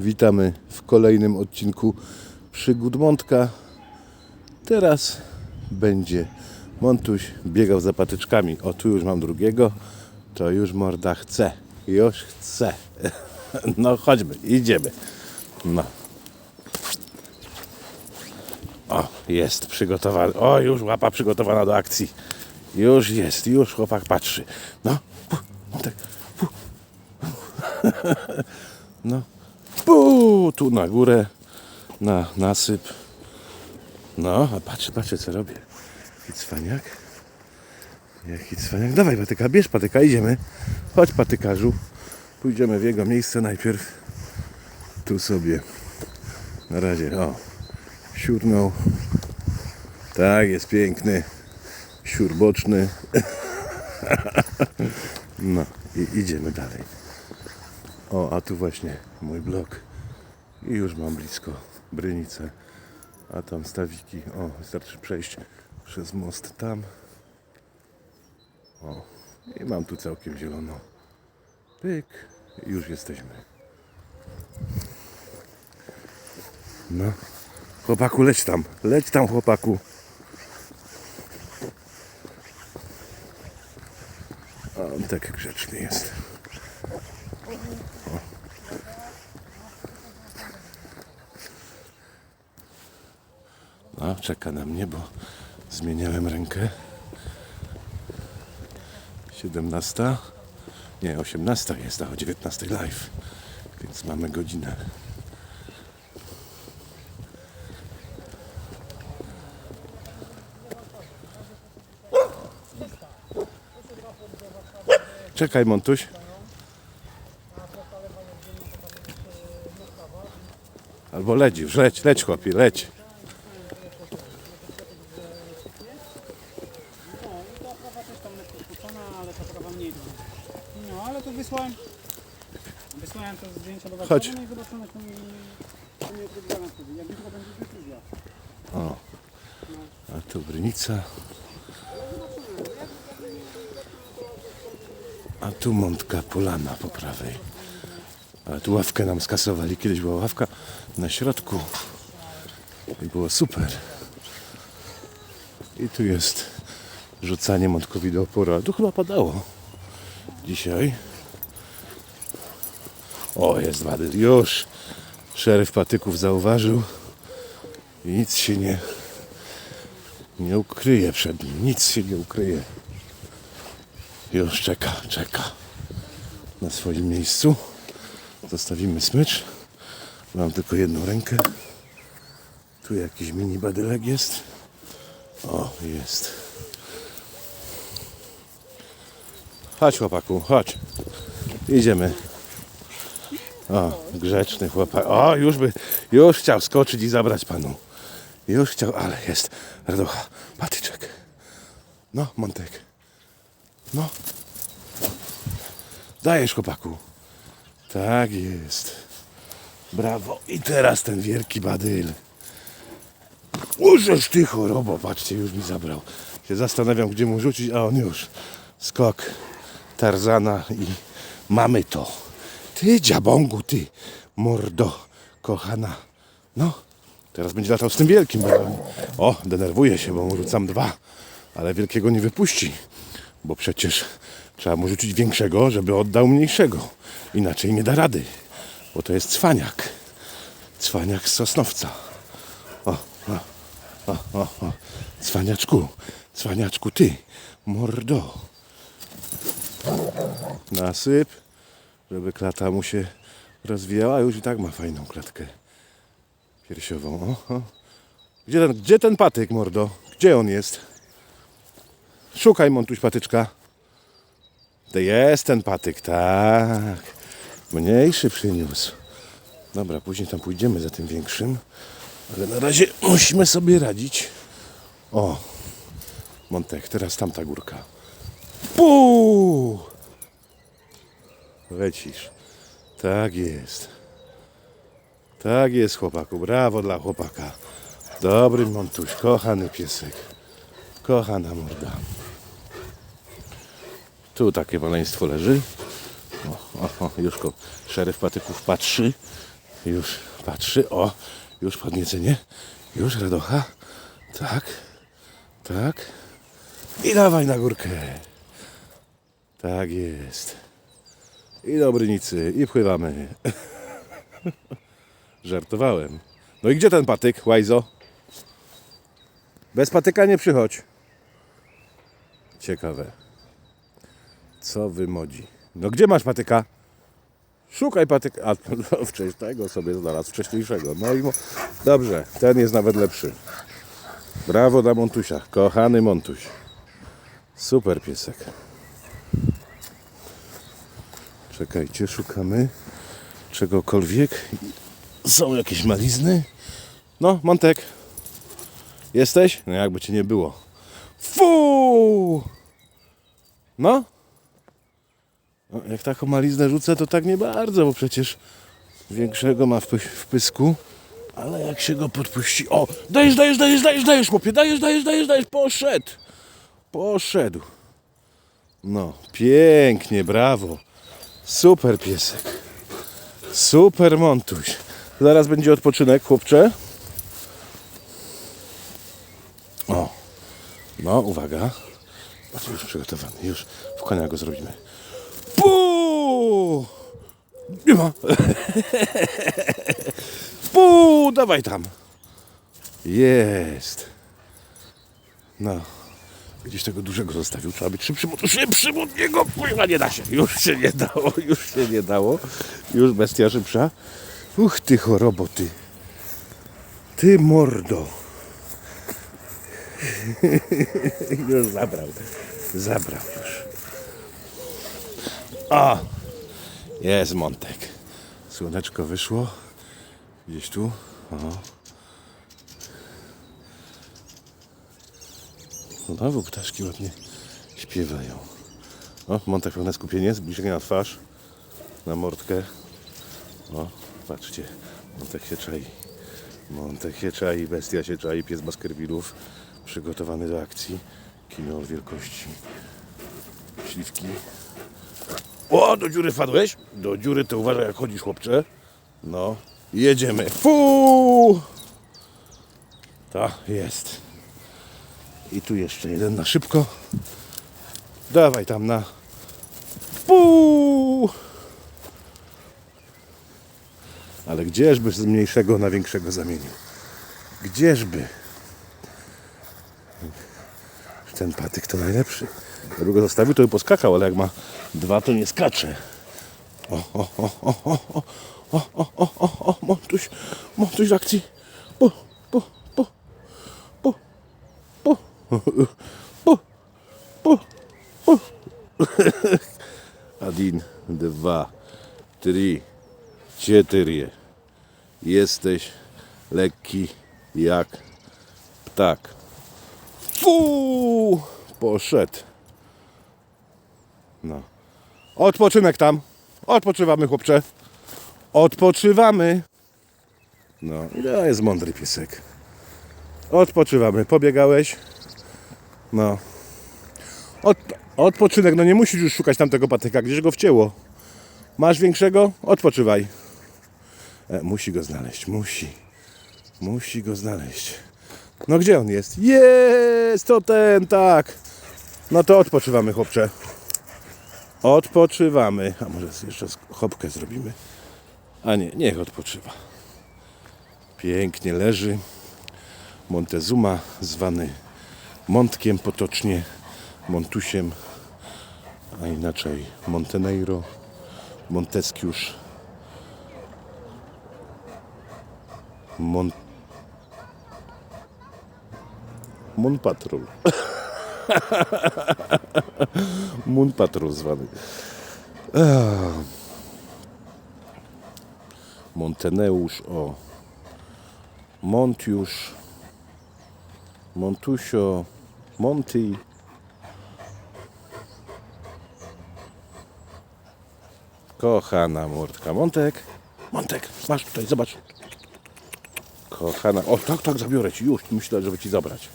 Witamy w kolejnym odcinku Przygód Montka. Teraz będzie Montuś biegał za patyczkami. O, tu już mam drugiego. To już morda chce. Już chce. No chodźmy, idziemy. No. O, jest przygotowany. O, już łapa przygotowana do akcji. Już jest, już chłopak patrzy. No, pu, Montek, pu. No, pu, tu na górę, na nasyp. No, a patrzę, patrzę co robię. Jaki cwaniak. Jaki cwaniak. Dawaj patyka, bierz patyka, idziemy. Chodź patykarzu. Pójdziemy w jego miejsce najpierw. Tu sobie. Na razie, o. Siurnął. Tak, jest piękny. Siur boczny. No i idziemy dalej. O, a tu właśnie mój blok. I już mam blisko Brynicę. A tam stawiki. O, wystarczy przejść przez most tam. O, i mam tu całkiem zielono. Pyk. Już jesteśmy. No. Chłopaku, leć tam. Leć tam, chłopaku. A on tak grzeczny jest. No, czeka na mnie, bo zmieniałem rękę. 17. Nie, 18 jest, a o 19 live. Więc mamy godzinę. Czekaj, Montuś. Albo leć już, leć, leć chłopie, leć. No i ta prawa też tam lekko skrócona, mniej. No ale to wysłałem. Wysłałem to zdjęcia do Warszawy, Chodź. no i zobaczymy, czy mi czy mi odpowiedziałem wtedy. Jak jutro będzie decyzja. A tu Brynica. A tu Montka Polana po prawej. A tu ławkę nam skasowali. Kiedyś była ławka na środku. I było super. I tu jest rzucanie Montkowi do oporu. Ale tu chyba padało. Dzisiaj. O, jest wadyl. Już. Szeryf Patyków zauważył. I nic się nie, nie ukryje przed nim. Nic się nie ukryje. Już czeka, czeka. Na swoim miejscu. Zostawimy smycz. Mam tylko jedną rękę. Tu jakiś mini badylek jest. O, jest. Chodź chłopaku, chodź. Idziemy. O, grzeczny chłopak. O, już by, już chciał skoczyć i zabrać panu. Już chciał, ale jest. Radocha, patyczek. No, Montek. No. Dajesz chłopaku. Tak jest. Brawo. I teraz ten wielki badyl. Użeż ty chorobo, patrzcie, już mi zabrał. Się zastanawiam, gdzie mu rzucić, a on już. Skok Tarzana i mamy to. Ty dziabągu, ty mordo, kochana. No, teraz będzie latał z tym wielkim. O, denerwuje się, bo mu rzucam dwa, ale wielkiego nie wypuści, bo przecież trzeba mu rzucić większego, żeby oddał mniejszego. Inaczej nie da rady, bo to jest cwaniak. Cwaniak z Sosnowca. O, o, o, o, o. Cwaniaczku, cwaniaczku, ty, mordo. Nasyp, żeby klata mu się rozwijała. Już i tak ma fajną klatkę piersiową. O, o. Gdzie, ten, gdzie ten patyk, mordo? Gdzie on jest? Szukaj, Montuś, patyczka. To jest ten patyk, tak. Mniejszy przyniósł. Dobra, później tam pójdziemy za tym większym. Ale na razie musimy sobie radzić. O, Montek, teraz tamta górka. Puu! Lecisz. Tak jest. Tak jest, chłopaku. Brawo dla chłopaka. Dobry Montuś, kochany piesek. Kochana morda. Tu takie maleństwo leży. O, o, o, już go szeryf patyków patrzy. Już patrzy, o, już podniecenie, już radocha. Tak, tak. I dawaj na górkę. Tak jest. I dobrynicy, i pływamy. Żartowałem. No i gdzie ten patyk, Łajzo? Bez patyka nie przychodź. Ciekawe. Co wymodzi? No gdzie masz patyka? Szukaj patyka. A no, wcześniejszego sobie znalazł, wcześniejszego. No i mo... dobrze, ten jest nawet lepszy. Brawo dla Montusia. Kochany Montuś. Super piesek. Czekajcie, szukamy czegokolwiek. Są jakieś malizny? No, Montek. Jesteś? No jakby cię nie było. Fu! No? no jak taką maliznę rzucę, to tak nie bardzo, bo przecież większego ma w, w pysku. Ale jak się go podpuści... O! Dajesz, dajesz, dajesz, dajesz, dajesz, chłopie! Dajesz, dajesz, dajesz, dajesz! Poszedł! Poszedł! No, pięknie, brawo! Super piesek. Super montuś. Zaraz będzie odpoczynek, chłopcze. O. No, uwaga. Już przygotowany. Już w konia go zrobimy. Puu! Nie ma. Puu! Dawaj tam. Jest. No. Gdzieś tego dużego zostawił. Trzeba być szybszym, od- szybszym od niego. Kurwa, nie da się. Już się nie dało. Już się nie dało. Już bestia szybsza. Uch, ty chorobo, ty. Ty mordo. już zabrał. Zabrał już. O! Jest Montek. Słoneczko wyszło. Gdzieś tu. Znowu ptaszki ładnie śpiewają. O, Montek pełne skupienie, zbliżenie na twarz, na mordkę. O, patrzcie, Montek się czai. Montek się czai, bestia się czai, pies Baskervillów przygotowany do akcji. Kino wielkości śliwki. O, do dziury wpadłeś? Do dziury to uważaj jak chodzisz, chłopcze. No, jedziemy. Fu! To jest. I tu jeszcze jeden na szybko. Dawaj tam na pół. Ale gdzieżby z mniejszego na większego zamienił? Gdzieżby? Ten patyk to najlepszy. Gdyby go zostawił, to by poskakał, ale jak ma dwa, to nie skacze. O, o, o, o, o, o, o, o, o, o, o, Montuś, Montuś w akcji. Po, po, po, po, po, po, po, po. Один, dwa, trzy, cztery. Jesteś lekki jak ptak. Fu! Poszedł. No. Odpoczynek tam. Odpoczywamy, chłopcze. Odpoczywamy. No, i to jest mądry piesek. Odpoczywamy. Pobiegałeś. no. Od, odpoczynek. No nie musisz już szukać tamtego patyka. Gdzieś go wcięło. Masz większego? Odpoczywaj. E, musi go znaleźć. Musi. Musi go znaleźć. No gdzie on jest? Jest! To ten, tak. No to odpoczywamy, chłopcze. Odpoczywamy. A może jeszcze chopkę zrobimy? A nie, niech odpoczywa. Pięknie leży. Montezuma, zwany Montkiem potocznie, Montusiem, a inaczej Monteneiro, Monteskiusz, Mont... Monpatrol. Monpatrol zwany. Monteneusz, o. Montiusz, Montusio, Monty. Kochana mordka. Montek. Montek, masz tutaj, zobacz. Kochana. O, tak, tak, zabiorę ci. Już, myślę, żeby ci zabrać.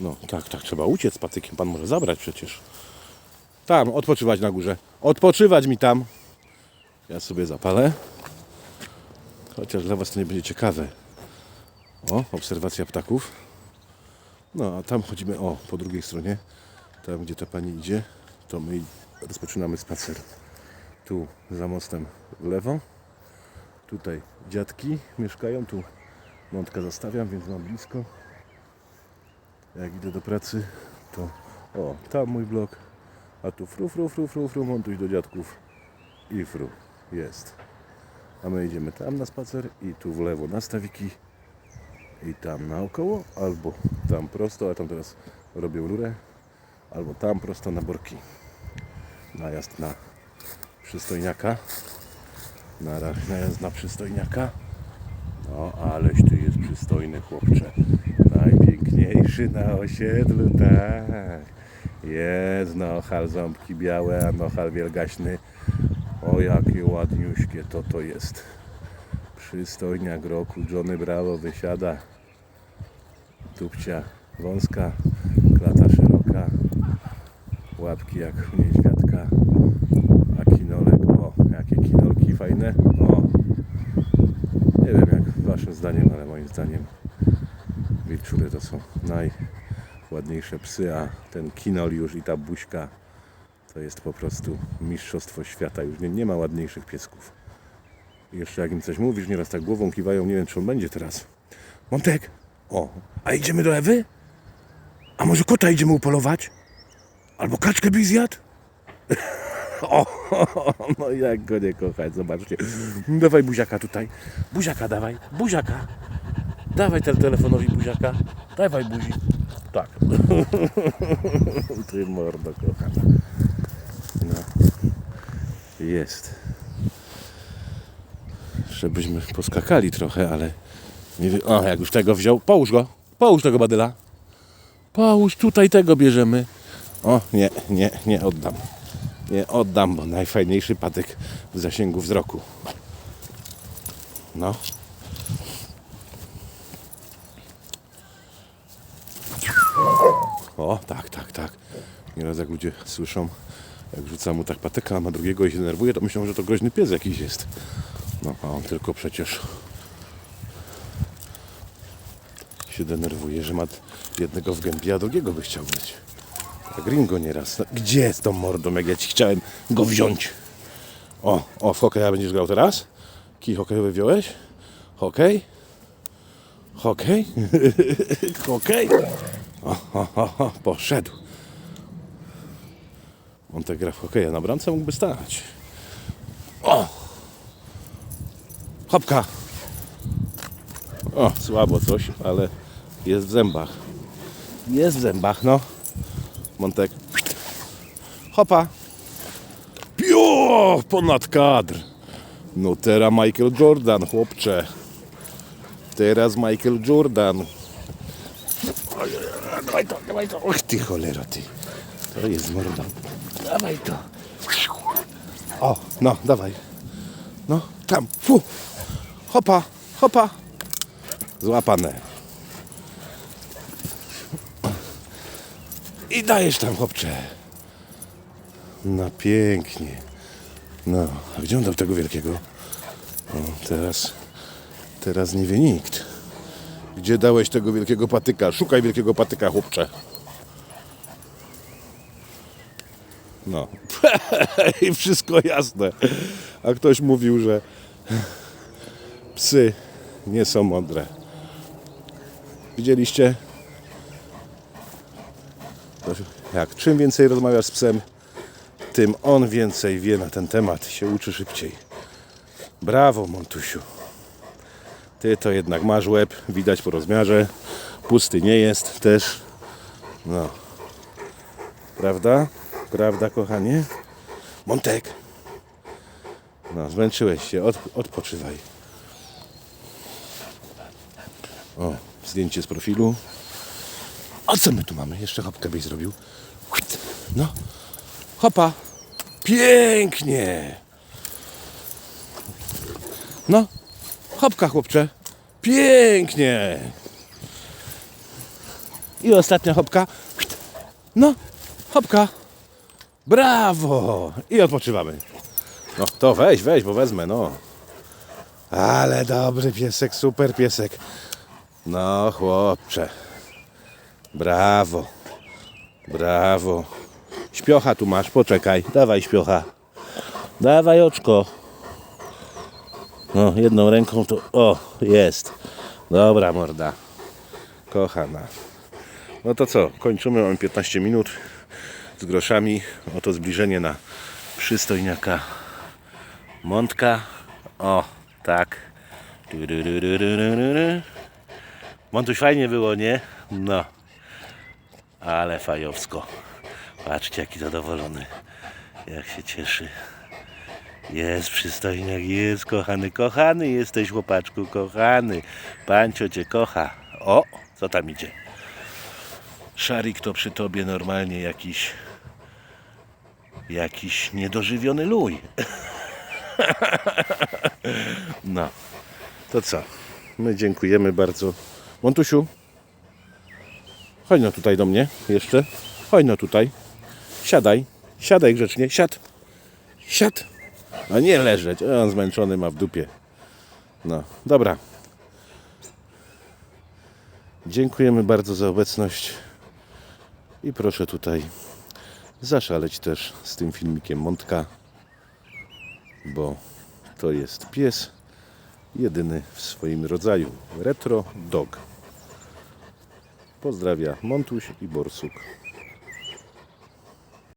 No, tak, tak, trzeba uciec patykiem. Pan może zabrać przecież. Tam, odpoczywać na górze. Odpoczywać mi tam. Ja sobie zapalę. Chociaż dla Was to nie będzie ciekawe. O, obserwacja ptaków. No, a tam chodzimy, o, po drugiej stronie, tam gdzie ta pani idzie, to my rozpoczynamy spacer. Tu za mostem w lewo. Tutaj dziadki mieszkają, tu mątka zostawiam, więc mam blisko. Jak idę do pracy, to o, tam mój blok, a tu fru, fru, fru, fru, fru, montuj do dziadków i fru, jest. A my idziemy tam na spacer i tu w lewo na stawiki i tam naokoło, albo tam prosto, a tam teraz robię rurę, albo tam prosto na borki. Najazd na przystojniaka. Na, najazd na przystojniaka. No, aleś tu jest przystojny chłopcze. Najpiękniejszy na osiedlu, tak. Jest, no, hal ząbki białe, a no, hal wielgaśny. O, jakie ładniuśkie to to jest. Przystojniak roku, Johnny Bravo wysiada. Tupcia wąska, klata szeroka, łapki jak u niedźwiadka, a kinolek, o, jakie kinolki fajne, o. Nie wiem jak waszym zdaniem, ale moim zdaniem wilczury to są najładniejsze psy, a ten kinol już i ta buźka to jest po prostu mistrzostwo świata. Już nie, nie ma ładniejszych piesków. Jeszcze jak im coś mówisz, nieraz tak głową kiwają, nie wiem czy on będzie teraz. Montek, o, a idziemy do Ewy? A może kota idziemy upolować? Albo kaczkę byś zjadł? O, no jak go nie kochać, zobaczcie. Dawaj buziaka tutaj. Buziaka dawaj, buziaka. Dawaj ten telefonowi buziaka. Dawaj buzi. Tak. Ty mordo kochana. No. Jest. Żebyśmy poskakali trochę, ale. O, jak już tego wziął, połóż go. Połóż tego badyla. Połóż tutaj tego bierzemy. O, nie, nie, nie oddam. Nie oddam, bo najfajniejszy patyk w zasięgu wzroku. No. O, tak, tak, tak. Nieraz jak ludzie słyszą, jak rzuca mu tak patyka, a ma drugiego i się denerwuje, to myślą, że to groźny pies jakiś jest. No, a on tylko przecież się denerwuje, że ma jednego w gębie, a drugiego by chciał mieć. A gringo nieraz. No, gdzie jest tą mordą, jak ja ci chciałem go wziąć? O, o, w hokeja będziesz grał teraz? Kij hokejowy wziąłeś? Hokej? Hokej? Hokej? O, o, o, o, poszedł. On tak gra w hokeja. Na bramce mógłby stać. O! Hopka! O, słabo coś, ale jest w zębach. Jest w zębach, no. Montek. Hopa! Pio! Ponad kadr. No teraz Michael Jordan, chłopcze. Teraz Michael Jordan. Dawaj to, dawaj to. Och ty cholera, ty. To jest morda. Dawaj to. O, no, dawaj. No, tam, fu. Hopa, hopa. Złapane. I dajesz tam, chłopcze. No pięknie. No, a gdzie on dał tego wielkiego? Teraz, teraz nie wie nikt. Gdzie dałeś tego wielkiego patyka? Szukaj wielkiego patyka, chłopcze. No. I wszystko jasne. A ktoś mówił, że psy nie są mądre. Widzieliście? Jak czym więcej rozmawiasz z psem, tym on więcej wie na ten temat, się uczy szybciej. Brawo, Montusiu. Ty to jednak masz łeb, widać po rozmiarze. Pusty nie jest też. No. Prawda? Prawda, kochanie? Montek. No, zmęczyłeś się, Od, odpoczywaj. O, zdjęcie z profilu. A co my tu mamy? Jeszcze hopkę byś zrobił. No. Hopa. Pięknie. No. Hopka, chłopcze. Pięknie. I ostatnia hopka. No. Hopka. Brawo. I odpoczywamy. No to weź, weź, bo wezmę, no. Ale dobry piesek, super piesek. No chłopcze. Brawo. Brawo. Śpiocha tu masz, poczekaj. Dawaj śpiocha. Dawaj oczko. No, jedną ręką to... O, jest. Dobra morda. Kochana. No to co, kończymy, mamy 15 minut z groszami. Oto zbliżenie na przystojniaka Montka. O, tak. Tururururururu. Montuś fajnie było, nie? No. Ale fajowsko. Patrzcie, jaki zadowolony. Jak się cieszy. Jest przystojniak, jest kochany, kochany jesteś chłopaczku, kochany. Pancio cię kocha. O, co tam idzie? Szarik to przy tobie normalnie jakiś jakiś niedożywiony luj. No, to co? My dziękujemy bardzo. Montusiu, chodź no tutaj do mnie jeszcze. Chodź no tutaj. Siadaj, siadaj grzecznie, siad. Siad. A nie leżeć. On zmęczony ma w dupie. No, dobra. Dziękujemy bardzo za obecność. I proszę tutaj zaszaleć też z tym filmikiem Montka, bo to jest pies jedyny w swoim rodzaju. Retro Dog. Pozdrawia Montuś i Borsuk.